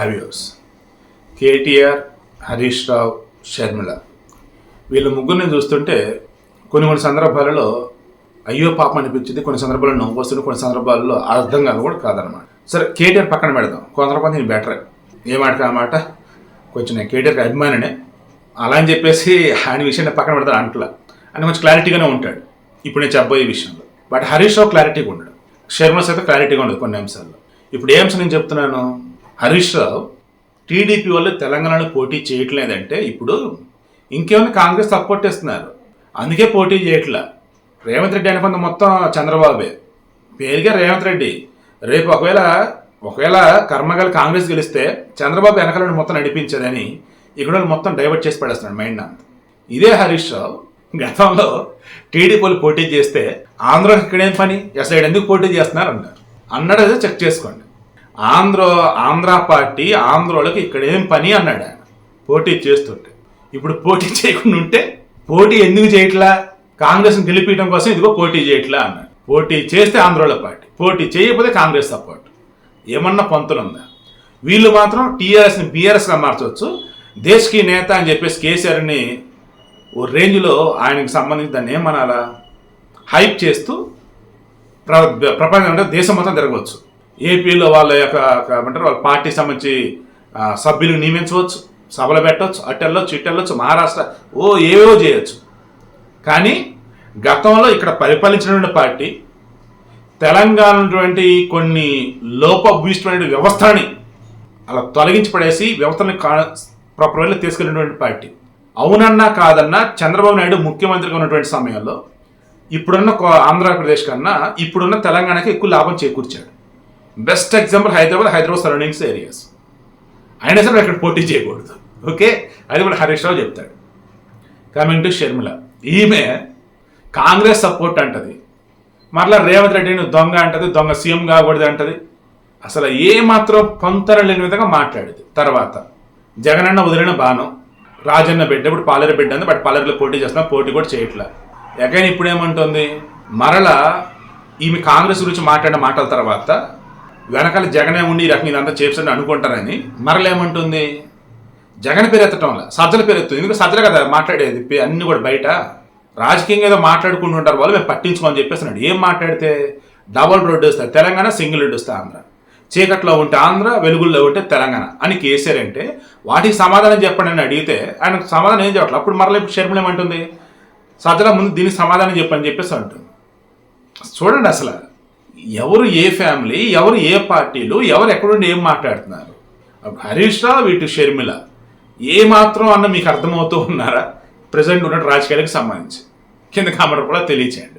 హవియోస్ కేటీఆర్ హరీష్ రావు షర్మిల. వీళ్ళ ముగ్గురిని చూస్తుంటే కొన్ని కొన్ని సందర్భాలలో అయ్యో పాపం అనిపించింది కొన్ని సందర్భాల్లో నవ్వు వస్తుంది కొన్ని సందర్భాల్లో అర్థం కాదు కూడా కాదనమాట సరే కేటీఆర్ పక్కన పెడదాం. కొంతమంది నేను బెటర్. ఏ మాట ఆ మాట. కొంచెం నేను కేటీఆర్కి అభిమానినే. అలా అని చెప్పేసి ఆయన విషయాన్ని పక్కన పెడతాను అంట్లా. అని కొంచెం క్లారిటీగానే ఉంటాడు. ఇప్పుడు నేను చెప్పబోయే విషయంలో. బట్ హరీష్ రావు క్లారిటీగా ఉండడు. శర్మ సైతం క్లారిటీగా ఉండదు కొన్ని అంశాల్లో. ఇప్పుడు ఏ అంశం నేను చెప్తున్నాను? హరీష్ రావు టీడీపీ వాళ్ళు తెలంగాణలో పోటీ చేయట్లేదంటే ఇప్పుడు ఇంకేమైనా కాంగ్రెస్ సపోర్ట్ ఇస్తున్నారు అందుకే పోటీ చేయట్లా. రేవంత్ రెడ్డి అనుకున్న మొత్తం చంద్రబాబే. పేరుగా రేవంత్ రెడ్డి. రేపు ఒకవేళ ఒకవేళ కర్మగల కాంగ్రెస్ గెలిస్తే చంద్రబాబు వెనకాలను మొత్తం నడిపించదని ఇక్కడ మొత్తం డైవర్ట్ చేసి పడేస్తున్నాడు మైండ్ అంత. ఇదే హరీష్ రావు. గతంలో టీడీపీ వాళ్ళు పోటీ చేస్తే ఆంధ్ర ఇక్కడేం పని? అసలు ఎందుకు పోటీ చేస్తున్నారు అన్నారు. అన్నాడు అదే చెక్ చేసుకోండి. ఆంధ్ర ఆంధ్ర పార్టీ ఆంధ్రోళ్ళకి ఇక్కడ ఏం పని అన్నాడు ఆయన. పోటీ చేస్తుంటే. ఇప్పుడు పోటీ చేయకుండా ఉంటే పోటీ ఎందుకు చేయట్లా? కాంగ్రెస్ని గెలిపించడం కోసం ఇదిగో పోటీ చేయట్లా అన్నాడు. పోటీ చేస్తే ఆంధ్రోళ్ళ పార్టీ పోటీ చేయకపోతే కాంగ్రెస్ సపోర్ట్. ఏమన్నా పొంతలు ఉందా? వీళ్ళు మాత్రం టీఆర్ఎస్ని బీఆర్ఎస్గా మార్చవచ్చు. దేశ్కి నేత అని చెప్పేసి కేసీఆర్ని ఓ రేంజ్లో ఆయనకు సంబంధించి దాన్ని ఏమనాలా హైప్ చేస్తూ ప్ర ప్రపంచం అంటే దేశం మొత్తం తిరగవచ్చు. ఏపీలో వాళ్ళ యొక్క ఏమంటారు వాళ్ళ పార్టీ సంబంధించి సభ్యులు నియమించవచ్చు సభలు పెట్టవచ్చు అటు వెళ్ళొచ్చు మహారాష్ట్ర ఓ ఏవో చేయొచ్చు. కానీ గతంలో ఇక్కడ పరిపాలించినటువంటి పార్టీ తెలంగాణ ఉన్నటువంటి కొన్ని లోపభూయిష్టమైన వ్యవస్థని అలా తొలగించి పడేసి వ్యవస్థని కా ప్రాపర్ వేలో తీసుకెళ్ళినటువంటి పార్టీ. అవునన్నా కాదన్నా చంద్రబాబు నాయుడు ముఖ్యమంత్రిగా ఉన్నటువంటి సమయంలో ఇప్పుడున్న ఆంధ్రప్రదేశ్ కన్నా ఇప్పుడున్న తెలంగాణకి ఎక్కువ లాభం చేకూర్చాడు. Best example Hyderabad Hyderabad surroundings areas అయినా సరే అక్కడ పోటీ చేయకూడదు. ఓకే? అది కూడా హరీష్ రావు చెప్తాడు. కమింగ్ టు షర్మిల ఈమె కాంగ్రెస్ సపోర్ట్ అంటది. మరలా రేవంత్ రెడ్డిని దొంగ అంటది దొంగ సీఎం కాకూడదు అంటది. అసలు ఏమాత్రం మాత్రం పొంతన లేని విధంగా మాట్లాడేది. తర్వాత జగనన్న వదిలిన బాణం. రాజన్న బిడ్డ ఇప్పుడు పాలేరు బిడ్డ ఉంది బట్ పాలేరులో పోటీ చేస్తున్నా పోటీ కూడా చేయట్లా. ఎగైన్ ఇప్పుడు ఏమంటుంది మరలా ఈమె కాంగ్రెస్ గురించి మాట్లాడిన మాటల తర్వాత వెనకాల జగనే ఉండి ఈ రకం ఇదంతా చేస్తుందని అనుకుంటారని. మరలేమంటుంది? జగన్ పేరు ఎత్తటం వల్ల సజ్జల పేరు ఎత్తుంది ఎందుకంటే సజ్జల కదా మాట్లాడేది? అన్నీ అన్ని కూడా బయట. రాజకీయంగా ఏదో మాట్లాడుకుంటుంటారు వాళ్ళు మేము పట్టించుకోమని చెప్పేస్తున్నాడు ఏం మాట్లాడితే? డబల్ రోడ్డు వస్తాయి తెలంగాణ సింగిల్ రోడ్డు వస్తాయి ఆంధ్ర. చీకట్లో ఉంటే ఆంధ్ర వెలుగుల్లో ఉంటే తెలంగాణ అని కేసీఆర్ వాటికి సమాధానం చెప్పండి అని అడిగితే ఆయనకు సమాధానం ఏం చెప్పట్లేదు అప్పుడు మరలా ఇప్పుడు షర్మిల ఏమంటుంది? సజ్జల ముందు దీనికి సమాధానం చెప్పని చెప్పేసి అంటుంది. చూడండి అసలు. ఎవరు ఏ ఫ్యామిలీ ఎవరు ఏ పార్టీలు ఎవరు ఎక్కడుండి ఏం మాట్లాడుతున్నారు? హరీష్ రావు వీటి షర్మిల. ఏ మాత్రం అన్న మీకు అర్థమవుతూ ఉన్నారా? ప్రజెంట్ ఉన్న రాజకీయాలకు సంబంధించి. కింద కామెంట్ కూడా తెలియచేయండి.